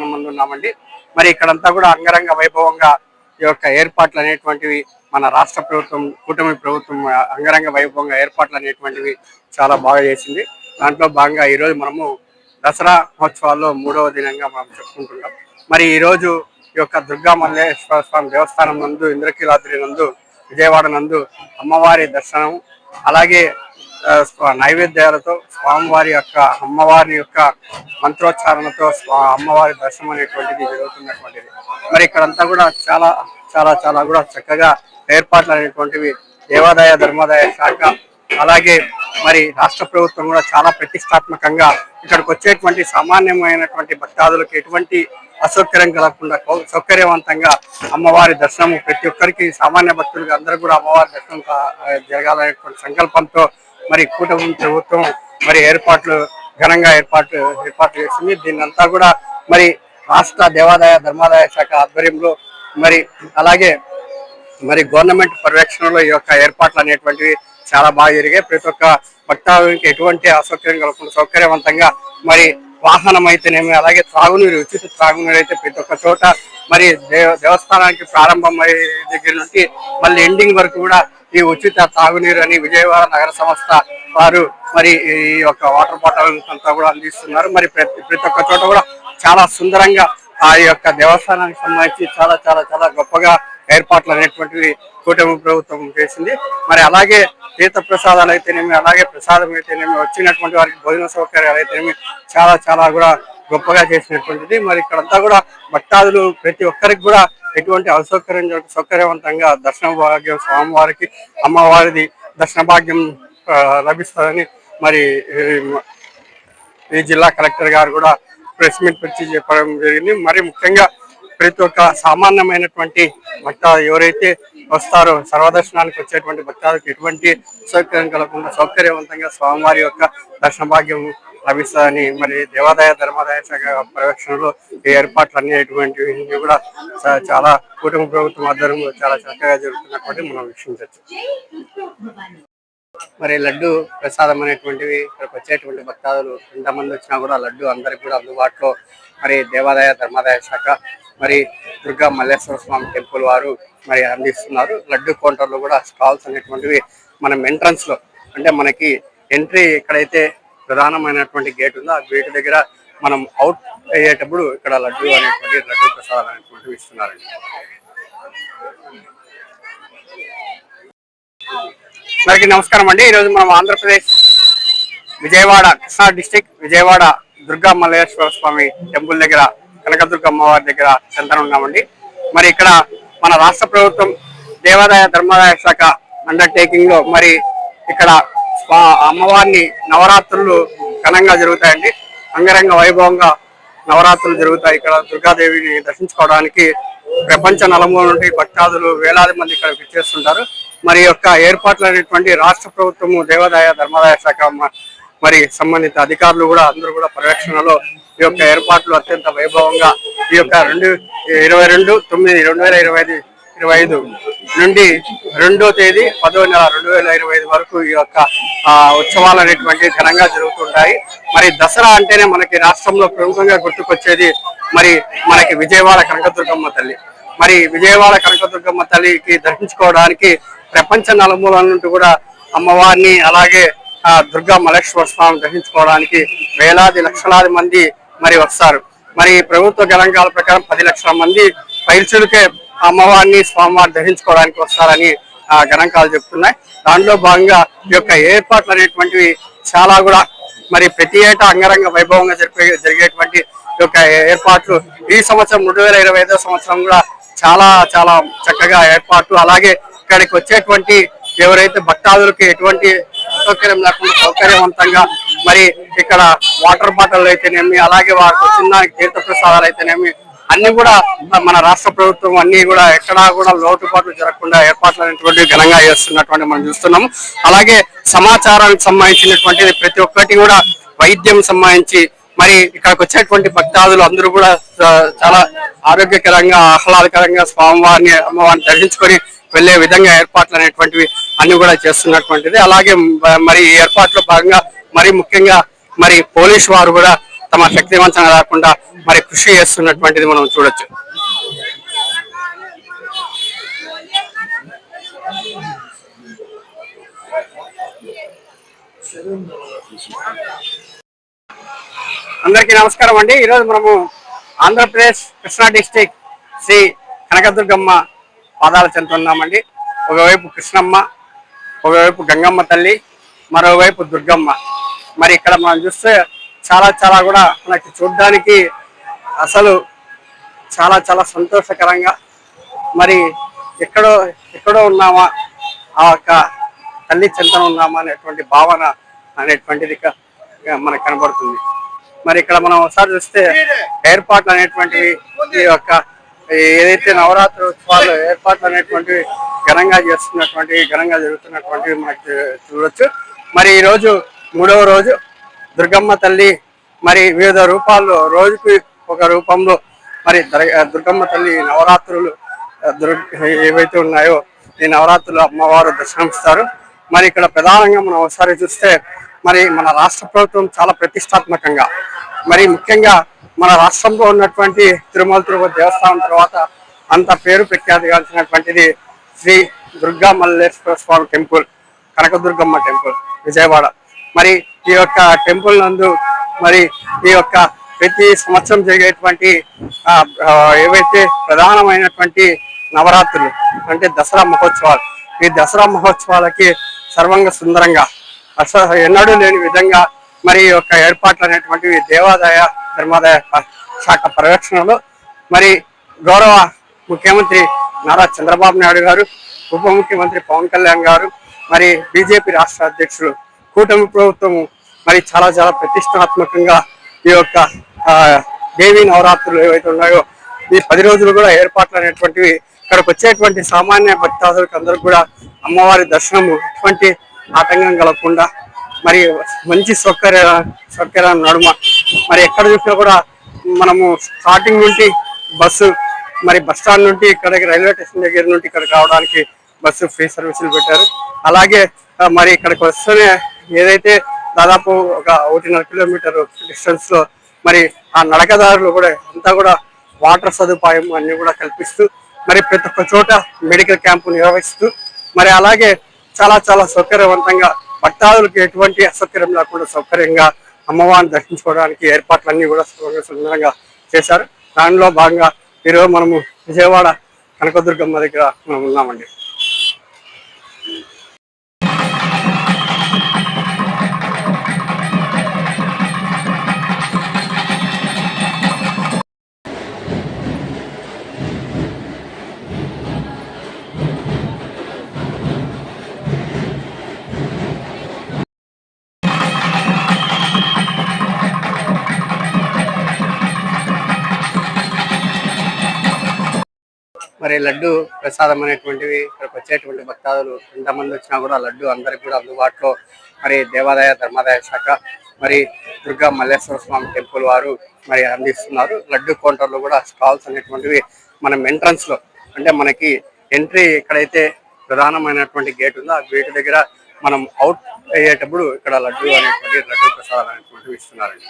దేవస్థానం ముందు ఉన్నామండి. మరి ఇక్కడంతా కూడా అంగరంగ వైభవంగా ఈ యొక్క ఏర్పాట్లు అనేటువంటివి మన రాష్ట్ర ప్రభుత్వం కూటమి ప్రభుత్వం అంగరంగ వైభవంగా ఏర్పాట్లు అనేటువంటివి చాలా బాగా చేసింది. దాంట్లో భాగంగా ఈరోజు మనము దసరా మహోత్సవాల్లో మూడవ దినంగా మనం చెప్పుకుంటున్నాం. మరి ఈ రోజు ఈ యొక్క దుర్గా మల్లేశ్వర స్వామి దేవస్థానం నందు ఇంద్రకీలాద్రి నందు విజయవాడ నందు అమ్మవారి దర్శనం అలాగే నైవేద్యాలతో స్వామివారి యొక్క అమ్మవారి యొక్క మంత్రోచ్చారణతో స్వా- అమ్మవారి దర్శనం అనేటువంటిది జరుగుతున్నటువంటిది. మరి ఇక్కడంతా కూడా చాలా చాలా చాలా కూడా చక్కగా ఏర్పాట్లు అనేటువంటివి దేవాదాయ ధర్మాదాయ శాఖ అలాగే మరి రాష్ట్ర ప్రభుత్వం కూడా చాలా ప్రతిష్టాత్మకంగా ఇక్కడికి వచ్చేటువంటి సామాన్యమైనటువంటి భక్తాదులకు ఎటువంటి అసౌకర్యం కలగకుండా సౌకర్యవంతంగా అమ్మవారి దర్శనం ప్రతి ఒక్కరికి సామాన్య భక్తులకు అందరూ కూడా అమ్మవారి దర్శనం జరగాలనేటువంటి సంకల్పంతో మరి కూటమి ప్రభుత్వం మరి ఏర్పాట్లు ఘనంగా ఏర్పాట్లు ఏర్పాటు చేసింది. దీన్నంతా కూడా మరి రాష్ట్ర దేవాదాయ ధర్మాదాయ శాఖ ఆధ్వర్యంలో మరి అలాగే మరి గవర్నమెంట్ పర్యవేక్షణలో ఈ యొక్క ఏర్పాట్లు అనేటువంటివి చాలా బాగా జరిగాయి. ప్రతి ఒక్క భక్తాదునికి ఎటువంటి అసౌకర్యం కలగకుండా సౌకర్యవంతంగా మరి వాహనం అయితేనేమి అలాగే త్రాగునీరు ఉచిత త్రాగునీరు అయితే ప్రతి ఒక్క చోట మరి దేవ దేవస్థానానికి ప్రారంభమయ్యే దగ్గర నుండి మళ్ళీ ఎండింగ్ వరకు కూడా ఈ ఉచిత తాగునీరు అని విజయవాడ నగర సంస్థ వారు మరి ఈ యొక్క వాటర్ బాటిల్ అంతా కూడా అందిస్తున్నారు. మరి ప్రతి ప్రతి ఒక్క చోట కూడా చాలా సుందరంగా ఆ యొక్క దేవస్థానానికి సంబంధించి చాలా చాలా చాలా గొప్పగా ఏర్పాట్లు అనేటువంటివి కూటమి ప్రభుత్వం చేసింది. మరి అలాగే తీర్థ ప్రసాదాలు అయితేనేమి అలాగే ప్రసాదం అయితేనేమి వచ్చినటువంటి వారికి భోజన సౌకర్యాలు అయితేనేమి చాలా చాలా కూడా గొప్పగా చేసినటువంటిది. మరి ఇక్కడంతా కూడా భక్తాదులు ప్రతి ఒక్కరికి కూడా ఎటువంటి అసౌకర్యం సౌకర్యవంతంగా దర్శన భాగ్యం స్వామివారికి అమ్మవారిది దర్శన భాగ్యం లభిస్తుందని మరి ఈ, జిల్లా కలెక్టర్ గారు కూడా ప్రెస్ మీట్ పెట్టి చెప్పడం జరిగింది. మరి ముఖ్యంగా ప్రతి ఒక్క సామాన్యమైనటువంటి భక్త ఎవరైతే వస్తారో సర్వదర్శనానికి వచ్చేటువంటి భక్తాలకు ఎటువంటి సౌకర్యం కలగకుండా సౌకర్యవంతంగా స్వామివారి యొక్క దర్శన భాగ్యం లభిస్తుందని మరి దేవాదాయ ధర్మాదాయ శాఖ పర్యవేక్షణలో ఈ ఏర్పాట్లు అనేటువంటివి కూడా చాలా కుటుంబ ప్రభుత్వం ఆధ్వర్యంలో చాలా చక్కగా జరుగుతున్నటువంటి మనం వీక్షించవచ్చు. మరి లడ్డు ప్రసాదం అనేటువంటివి ఇక్కడికి వచ్చేటువంటి భక్తాదులు ఎంతమంది వచ్చినా కూడా లడ్డు అందరికి కూడా అందుబాటులో మరి దేవాదాయ ధర్మాదాయ శాఖ మరి దుర్గా మల్లేశ్వర స్వామి టెంపుల్ వారు మరి అందిస్తున్నారు. లడ్డు కౌంటర్లు కూడా స్టాల్స్ అనేటువంటివి మనం ఎంట్రన్స్లో అంటే మనకి ఎంట్రీ ఎక్కడైతే ప్రధానమైనటువంటి గేట్ ఉందో ఆ గేట్ దగ్గర మనం అవుట్ అయ్యేటప్పుడు ఇక్కడ లడ్డు అనేటువంటి లడ్డు ప్రసాదం అనేటువంటివి ఇస్తున్నారండి అందరికీ నమస్కారం అండి. ఈరోజు మనం ఆంధ్రప్రదేశ్ విజయవాడ కృష్ణా డిస్టిక్ విజయవాడ దుర్గా మల్లేశ్వర స్వామి టెంపుల్ దగ్గర కనకదుర్గ అమ్మవారి దగ్గర చెంతన ఉన్నామండి. మరి ఇక్కడ మన రాష్ట్ర ప్రభుత్వం దేవాదాయ ధర్మాదాయ శాఖ అండర్టేకింగ్లో మరి ఇక్కడ అమ్మవారిని నవరాత్రులు ఘనంగా జరుగుతాయండి. అంగరంగ వైభవంగా నవరాత్రులు జరుగుతాయి. ఇక్కడ దుర్గాదేవిని దర్శించుకోవడానికి ప్రపంచ నలమూల నుండి భక్తాదులు వేలాది మంది ఇక్కడ విచ్చేస్తుంటారు. మరి యొక్క ఏర్పాట్లు అనేటువంటి రాష్ట్ర ప్రభుత్వము దేవాదాయ ధర్మాదాయ శాఖ మరి సంబంధిత అధికారులు కూడా అందరూ కూడా పర్యవేక్షణలో ఈ యొక్క ఏర్పాట్లు అత్యంత వైభవంగా ఈ యొక్క రెండు ఇరవై రెండు తొమ్మిది రెండు వేల ఇరవై ఐదు ఇరవై ఐదు నుండి రెండో తేదీ పదో నెల రెండు వేల ఇరవై ఐదు వరకు ఈ యొక్క ఉత్సవాలు అనేటువంటి ఘనంగా జరుగుతుంటాయి. మరి దసరా అంటేనే మనకి రాష్ట్రంలో ప్రముఖంగా గుర్తుకొచ్చేది మరి మనకి విజయవాడ కనకదుర్గమ్మ తల్లి. మరి విజయవాడ కనకదుర్గమ్మ తల్లికి దర్శించుకోవడానికి ప్రపంచ నలుమూల నుండి కూడా అమ్మవారిని అలాగే ఆ, దుర్గా మలేశ్వర స్వామి దర్శించుకోవడానికి వేలాది లక్షలాది మంది మరి వస్తారు. మరి ప్రభుత్వ గణాంకాల ప్రకారం పది లక్షల మంది పైరుచులకే అమ్మవారిని స్వామివారిని దర్శించుకోవడానికి వస్తారని ఆ గణాంకాలు చెప్తున్నాయి. దానిలో భాగంగా ఈ యొక్క ఏర్పాట్లు అనేటువంటివి చాలా కూడా మరి ప్రతి ఏటా అంగరంగ వైభవంగా జరిపే జరిగేటువంటి ఈ యొక్క ఏర్పాట్లు ఈ సంవత్సరం రెండు వేల ఇరవై ఐదో సంవత్సరం కూడా చాలా చాలా చక్కగా ఏర్పాట్లు. అలాగే ఇక్కడికి వచ్చేటువంటి ఎవరైతే భక్తాదులకి ఎటువంటి అసౌకర్యం లేకుండా సౌకర్యవంతంగా మరి ఇక్కడ వాటర్ బాటిల్ అయితేనేమి అలాగే వారికి చిన్న తీర్థ ప్రసాదాలు అయితేనేమి అన్ని కూడా మన రాష్ట్ర ప్రభుత్వం అన్ని కూడా ఎక్కడా కూడా లోటుపాట్లు జరగకుండా ఏర్పాట్లు అనేటువంటి ఘనంగా చేస్తున్నటువంటి మనం చూస్తున్నాము. అలాగే సమాచారానికి సంబంధించినటువంటి ప్రతి ఒక్కటి కూడా వైద్యం సంబంధించి మరి ఇక్కడికి వచ్చేటువంటి భక్తాదులు అందరూ కూడా చాలా ఆరోగ్యకరంగా ఆహ్లాదకరంగా స్వామివారిని అమ్మవారిని దర్శించుకొని వెళ్ళే విధంగా ఏర్పాట్లు అనేటువంటివి అన్ని కూడా చేస్తున్నటువంటిది. అలాగే మరి ఈ ఏర్పాట్లో భాగంగా మరి ముఖ్యంగా మరి పోలీస్ వారు కూడా తమ శక్తివంతంగా రాకుండా మరి కృషి చేస్తున్నటువంటిది మనం చూడొచ్చు. అందరికీ నమస్కారం అండి. ఈరోజు మనము ఆంధ్రప్రదేశ్ కృష్ణా డిస్టిక్ శ్రీ కనకదుర్గమ్మ పాదాల చెంత ఉన్నామండి ఒకవైపు కృష్ణమ్మ ఒకవైపు గంగమ్మ తల్లి మరోవైపు దుర్గమ్మ. మరి ఇక్కడ మనం చూస్తే చాలా చాలా కూడా మనకి చూడడానికి అసలు చాలా చాలా సంతోషకరంగా మరి ఎక్కడో ఎక్కడో ఉన్నామా? ఆ యొక్క తల్లి చెంతన ఉన్నామా అనేటువంటి భావన అనేటువంటిది మనకు కనబడుతుంది. మరి ఇక్కడ మనం ఒకసారి చూస్తే ఏర్పాట్లు అనేటువంటివి ఈ యొక్క ఏదైతే నవరాత్రి ఉత్సవాలు ఏర్పాట్లు అనేటువంటివి ఘనంగా చేస్తున్నటువంటి ఘనంగా జరుగుతున్నటువంటివి మనకి చూడొచ్చు. మరి ఈ రోజు మూడవ రోజు దుర్గమ్మ తల్లి మరి వివిధ రూపాల్లో రోజుకి ఒక రూపంలో మరి దుర్గమ్మ తల్లి నవరాత్రులు దుర్ ఏవైతే ఉన్నాయో ఈ నవరాత్రులు అమ్మవారు దర్శనమిస్తారు. మరి ఇక్కడ ప్రధానంగా మనం ఒకసారి చూస్తే మరి మన రాష్ట్ర ప్రభుత్వం చాలా ప్రతిష్టాత్మకంగా మరి ముఖ్యంగా మన రాష్ట్రంలో ఉన్నటువంటి తిరుమల తిరుపతి దేవస్థానం తర్వాత అంత పేరు ప్రఖ్యాతిగాంచినటువంటిది శ్రీ దుర్గా మల్లేశ్వర స్వామి టెంపుల్ కనకదుర్గమ్మ టెంపుల్ విజయవాడ. మరి ఈ యొక్క టెంపుల్ నందు మరి ఈ యొక్క ప్రతి సంవత్సరం జరిగేటువంటి ఏవైతే ప్రధానమైనటువంటి నవరాత్రులు అంటే దసరా మహోత్సవాలు ఈ దసరా మహోత్సవాలకి సర్వంగ సుందరంగా అసలు ఎన్నడూ లేని విధంగా మరి ఈ యొక్క ఏర్పాట్లు అనేటువంటివి దేవాదాయ ధర్మాదాయ శాఖ పర్యవేక్షణలో మరి గౌరవ ముఖ్యమంత్రి నారా చంద్రబాబు నాయుడు గారు ఉప ముఖ్యమంత్రి పవన్ కళ్యాణ్ గారు మరి బీజేపీ రాష్ట్ర అధ్యక్షులు కూటమి ప్రభుత్వము మరి చాలా చాలా ప్రతిష్టాత్మకంగా ఈ యొక్క దేవీ నవరాత్రులు ఏవైతే ఉన్నాయో ఈ పది రోజులు కూడా ఏర్పాట్లు అనేటువంటివి ఇక్కడికి వచ్చేటువంటి సామాన్య భక్తాదులకు అందరికి కూడా అమ్మవారి దర్శనము ఎటువంటి ఆటంకం కలగకుండా మరి మంచి సౌకర్య సౌకర్యాల నడుమ మరి ఎక్కడ చూసినా కూడా మనము స్టార్టింగ్ నుండి బస్సు మరి బస్ స్టాండ్ నుండి ఇక్కడికి రైల్వే స్టేషన్ దగ్గర నుండి ఇక్కడికి రావడానికి బస్సు ఫ్రీ సర్వీసులు పెట్టారు. అలాగే మరి ఇక్కడికి వస్తేనే ఏదైతే దాదాపు ఒక ఒకటిన్నర కిలోమీటర్ డిస్టెన్స్లో మరి ఆ నడకదారులు కూడా అంతా కూడా వాటర్ సదుపాయం అన్ని కూడా కల్పిస్తూ మరి ప్రతి ఒక్క చోట మెడికల్ క్యాంపు నిర్వహిస్తూ మరి అలాగే చాలా చాలా సౌకర్యవంతంగా భక్తాదులకు ఎటువంటి అసౌకర్యం లేకుండా సౌకర్యంగా అమ్మవారిని దర్శించుకోవడానికి ఏర్పాట్లన్నీ కూడా సుందరంగా చేశారు. దానిలో భాగంగా ఈరోజు మనము విజయవాడ కనకదుర్గమ్మ దగ్గర మనం ఉన్నామండి. మరి లడ్డు ప్రసాదం అనేటువంటివి ఇక్కడికి వచ్చేటువంటి భక్తాదులు ఎంతమంది వచ్చినా కూడా లడ్డు అందరికి కూడా అందుబాటులో మరి దేవాదాయ ధర్మాదాయ శాఖ మరి దుర్గా మల్లేశ్వర స్వామి టెంపుల్ వారు మరి అందిస్తున్నారు. లడ్డు కౌంటర్లు కూడా స్టాల్స్ అనేటువంటివి మనం ఎంట్రన్స్లో అంటే మనకి ఎంట్రీ ఎక్కడైతే ప్రధానమైనటువంటి గేట్ ఉందో ఆ గేట్ దగ్గర మనం అవుట్ అయ్యేటప్పుడు ఇక్కడ లడ్డు అనేటువంటి లడ్డు ప్రసాదాలు అనేటువంటివి ఇస్తున్నారండి.